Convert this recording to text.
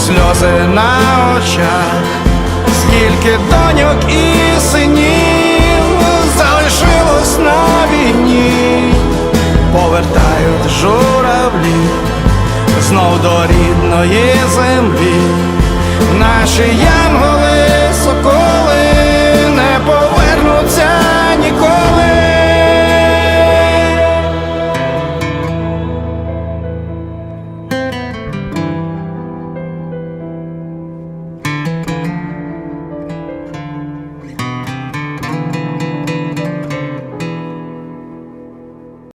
Сльози на очах, скільки доньок і синів залишилось на війні, повертають журавлі знов до рідної землі, наші янголи